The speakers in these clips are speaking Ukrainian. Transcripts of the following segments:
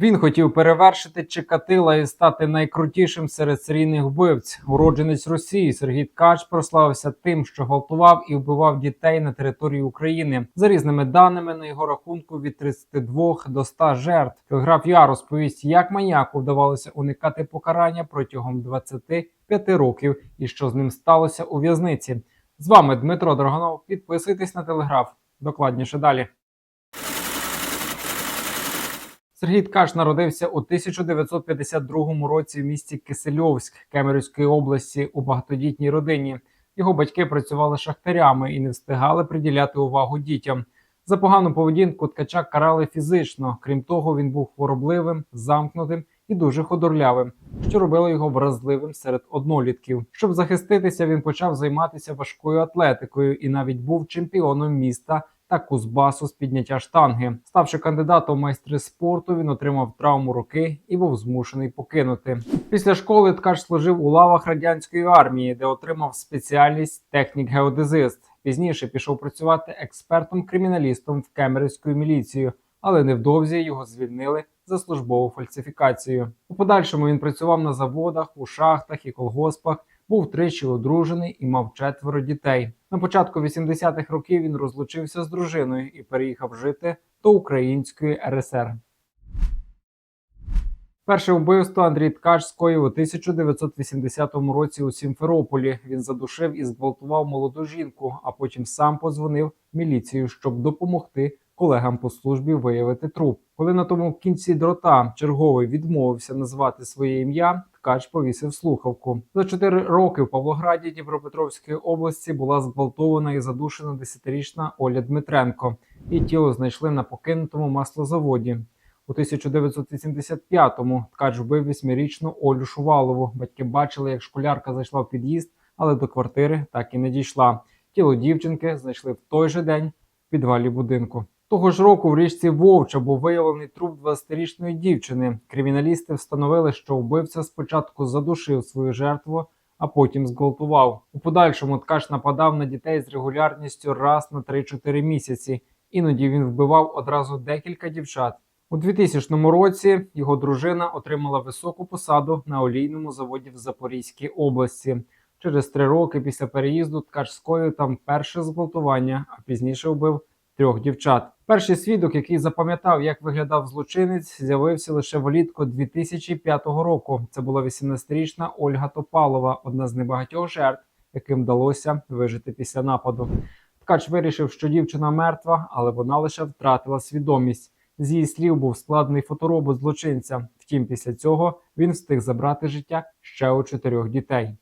Він хотів перевершити Чикатила і стати найкрутішим серед серійних вбивць. Уродженець Росії Сергій Ткач прославився тим, що гвалтував і вбивав дітей на території України. За різними даними на його рахунку від 32 до 100 жертв. Географ Я розповість, як маніяку вдавалося уникати покарання протягом 25 років і що з ним сталося у в'язниці. З вами Дмитро Драгонов. Підписуйтесь на телеграф. Докладніше далі. Сергій Ткач народився у 1952 році в місті Кисельовськ Кемерівської області у багатодітній родині. Його батьки працювали шахтарями і не встигали приділяти увагу дітям. За погану поведінку ткача карали фізично. Крім того, він був хворобливим, замкнутим і дуже ходорлявим, що робило його вразливим серед однолітків. Щоб захиститися, він почав займатися важкою атлетикою і навіть був чемпіоном міста та Кузбасу з підняття штанги. Ставши кандидатом майстри спорту, він отримав травму руки і був змушений покинути. Після школи ткач служив у лавах радянської армії, де отримав спеціальність технік-геодезист. Пізніше пішов працювати експертом-криміналістом в Кемерівську міліцію, але невдовзі його звільнили за службову фальсифікацію. У подальшому він працював на заводах, у шахтах і колгоспах. Був тричі одружений і мав четверо дітей. На початку 80-х років він розлучився з дружиною і переїхав жити до Української РСР. Перше вбивство Андрій Ткач скоїв у 1980 році у Сімферополі. Він задушив і зґвалтував молоду жінку, а потім сам позвонив міліцію, щоб допомогти колегам по службі виявити труп. Коли на тому кінці дрота черговий відмовився назвати своє ім'я, Ткач повісив слухавку. За чотири роки в Павлограді Дніпропетровської області була зґвалтована і задушена 10-річна Оля Дмитренко. Її тіло знайшли на покинутому маслозаводі. У 1985-му ткач вбив восьмирічну Олю Шувалову. Батьки бачили, як школярка зайшла в під'їзд, але до квартири так і не дійшла. Тіло дівчинки знайшли в той же день в підвалі будинку. Того ж року в річці Вовча був виявлений труп 20-річної дівчини. Криміналісти встановили, що вбивця спочатку задушив свою жертву, а потім зґвалтував. У подальшому ткач нападав на дітей з регулярністю раз на 3-4 місяці. Іноді він вбивав одразу декілька дівчат. У 2000 році його дружина отримала високу посаду на олійному заводі в Запорізькій області. Через три роки після переїзду ткач скоїв там перше зґвалтування, а пізніше вбив трьох дівчат. Перший свідок, який запам'ятав, як виглядав злочинець, з'явився лише влітку 2005 року. Це була 18-річна Ольга Топалова, одна з небагатьох жертв, яким вдалося вижити після нападу. Ткач вирішив, що дівчина мертва, але вона лише втратила свідомість. З її слів був складений фоторобот злочинця. Втім, після цього він встиг забрати життя ще у чотирьох дітей.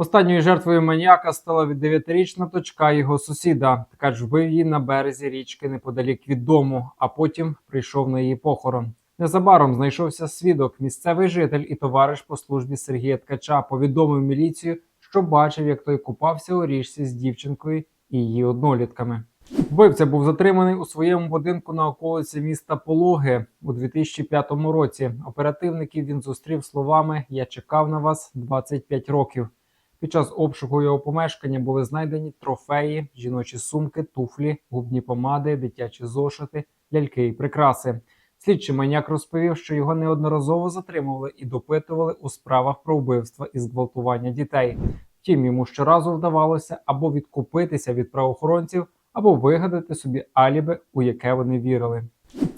Останньою жертвою маніяка стала від 9-річна дочка його сусіда. Ткач вбив її на березі річки неподалік від дому, а потім прийшов на її похорон. Незабаром знайшовся свідок, місцевий житель і товариш по службі Сергія Ткача повідомив міліцію, що бачив, як той купався у річці з дівчинкою і її однолітками. Вбивця був затриманий у своєму будинку на околиці міста Пологи у 2005 році. Оперативників він зустрів словами Я чекав на вас 25 років. Під час обшуку його помешкання були знайдені трофеї, жіночі сумки, туфлі, губні помади, дитячі зошити, ляльки і прикраси. Слідчий маніяк розповів, що його неодноразово затримували і допитували у справах про вбивства і зґвалтування дітей. Втім, йому щоразу вдавалося або відкупитися від правоохоронців, або вигадати собі аліби, у яке вони вірили.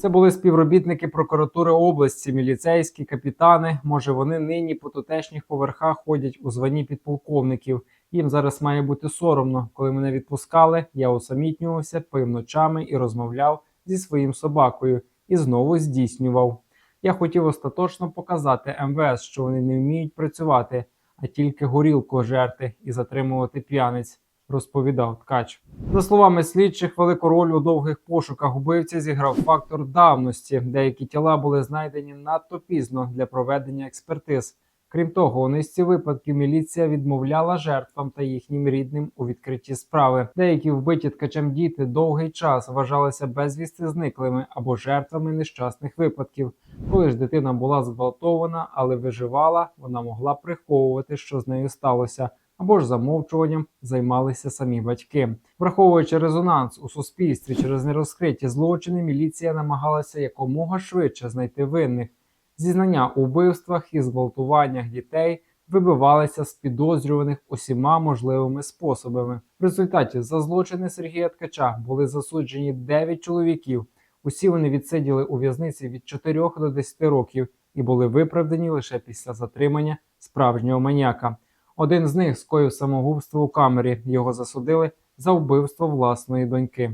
Це були співробітники прокуратури області, міліцейські капітани. Може, вони нині по тутешніх поверхах ходять у званні підполковників. Їм зараз має бути соромно. Коли мене відпускали, я усамітнювався, пив ночами і розмовляв зі своїм собакою і знову здійснював. Я хотів остаточно показати МВС, що вони не вміють працювати, а тільки горілку жерти і затримувати п'яниць розповідав ткач. За словами слідчих, велику роль у довгих пошуках убивця зіграв фактор давності. Деякі тіла були знайдені надто пізно для проведення експертиз. Крім того, у низці випадків міліція відмовляла жертвам та їхнім рідним у відкритті справи. Деякі вбиті ткачем діти довгий час вважалися безвісти зниклими або жертвами нещасних випадків. Коли ж дитина була зґвалтована, але виживала, вона могла приховувати, що з нею сталося або ж замовчуванням займалися самі батьки. Враховуючи резонанс у суспільстві через нерозкриті злочини, міліція намагалася якомога швидше знайти винних. Зізнання у вбивствах і зґвалтуваннях дітей вибивалися з підозрюваних усіма можливими способами. В результаті за злочини Сергія Ткача були засуджені 9 чоловіків. Усі вони відсиділи у в'язниці від 4 до 10 років і були виправдані лише після затримання справжнього маніяка. Один з них скоїв самогубство у камері. Його засудили за вбивство власної доньки.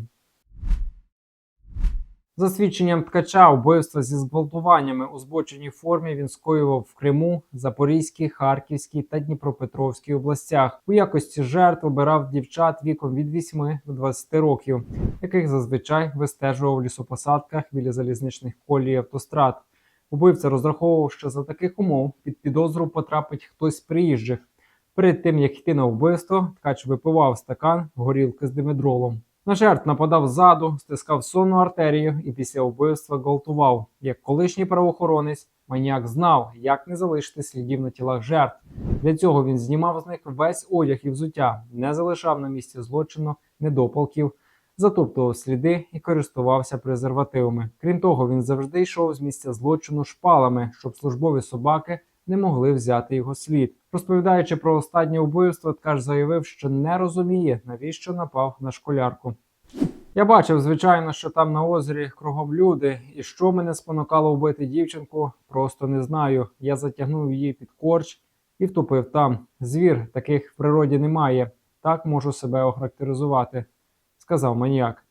За свідченням ткача, вбивства зі зґвалтуваннями у збоченій формі він скоював в Криму, Запорізькій, Харківській та Дніпропетровській областях. У якості жертв обирав дівчат віком від 8 до 20 років, яких зазвичай вистежував в лісопосадках біля залізничних колій автострад. Убивця розраховував, що за таких умов під підозру потрапить хтось з приїжджих. Перед тим як йти на вбивство, ткач випивав стакан горілки з димедролом. На жертв нападав ззаду, стискав сонну артерію і після вбивства гвалтував. Як колишній правоохоронець, маніяк знав, як не залишити слідів на тілах жертв. Для цього він знімав з них весь одяг і взуття, не залишав на місці злочину недопалків, затоптував сліди і користувався презервативами. Крім того, він завжди йшов з місця злочину шпалами, щоб службові собаки не могли взяти його слід. Розповідаючи про останнє вбивство, ткач заявив, що не розуміє, навіщо напав на школярку. Я бачив, звичайно, що там на озері кругом люди, і що мене спонукало вбити дівчинку, просто не знаю. Я затягнув її під корч і втопив там. Звір таких в природі немає. Так можу себе охарактеризувати, сказав маніяк.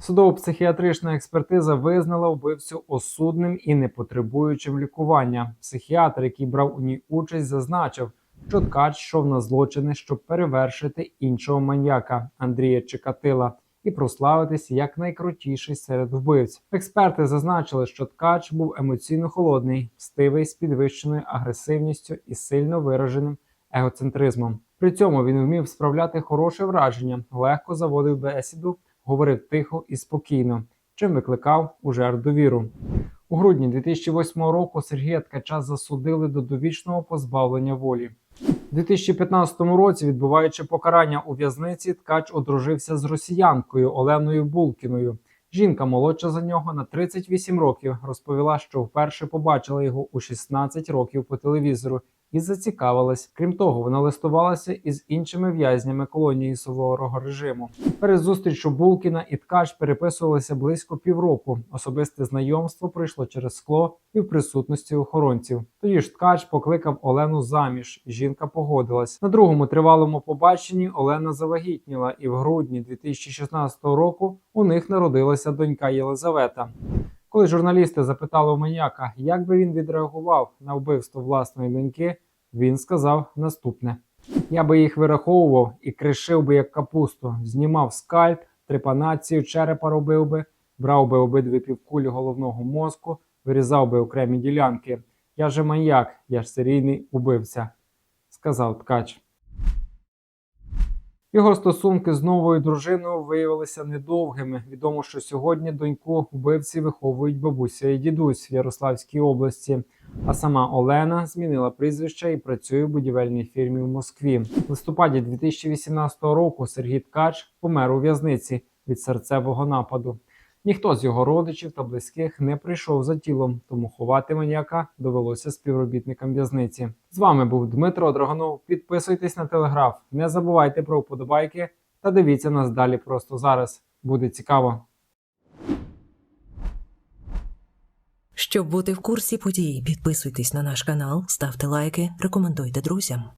Судово-психіатрична експертиза визнала вбивцю осудним і не потребуючим лікування. Психіатр, який брав у ній участь, зазначив, що ткач йшов на злочини, щоб перевершити іншого маньяка Андрія Чекатила і прославитись як найкрутіший серед вбивць. Експерти зазначили, що ткач був емоційно холодний, стивий з підвищеною агресивністю і сильно вираженим егоцентризмом. При цьому він вмів справляти хороше враження, легко заводив бесіду, говорив тихо і спокійно, чим викликав у жертв довіру. У грудні 2008 року Сергія Ткача засудили до довічного позбавлення волі. У 2015 році, відбуваючи покарання у в'язниці, ткач одружився з росіянкою Оленою Булкіною. Жінка молодша за нього на 38 років розповіла, що вперше побачила його у 16 років по телевізору і зацікавилась. Крім того, вона листувалася із іншими в'язнями колонії суворого режиму. Перед зустрічю Булкіна і ткач переписувалися близько півроку. Особисте знайомство пройшло через скло і в присутності охоронців. Тоді ж ткач покликав Олену заміж. Жінка погодилась. На другому тривалому побаченні Олена завагітніла, і в грудні 2016 року у них народилася донька Єлизавета. Коли журналісти запитали у маніяка, як би він відреагував на вбивство власної доньки, він сказав наступне: Я би їх вираховував і кришив би як капусту, знімав скальп, трепанацію черепа робив би, брав би обидві півкулі головного мозку, вирізав би окремі ділянки. Я же маньяк, я ж серійний убивця, сказав ткач. Його стосунки з новою дружиною виявилися недовгими. Відомо, що сьогодні доньку вбивці виховують бабуся і дідусь в Ярославській області. А сама Олена змінила прізвище і працює в будівельній фірмі в Москві. В листопаді 2018 року Сергій Ткач помер у в'язниці від серцевого нападу. Ніхто з його родичів та близьких не прийшов за тілом, тому ховати маніяка довелося співробітникам в'язниці. З вами був Дмитро Драганов. Підписуйтесь на телеграф, не забувайте про вподобайки та дивіться нас далі просто зараз. Буде цікаво. Щоб бути в курсі подій, підписуйтесь на наш канал, ставте лайки, рекомендуйте друзям.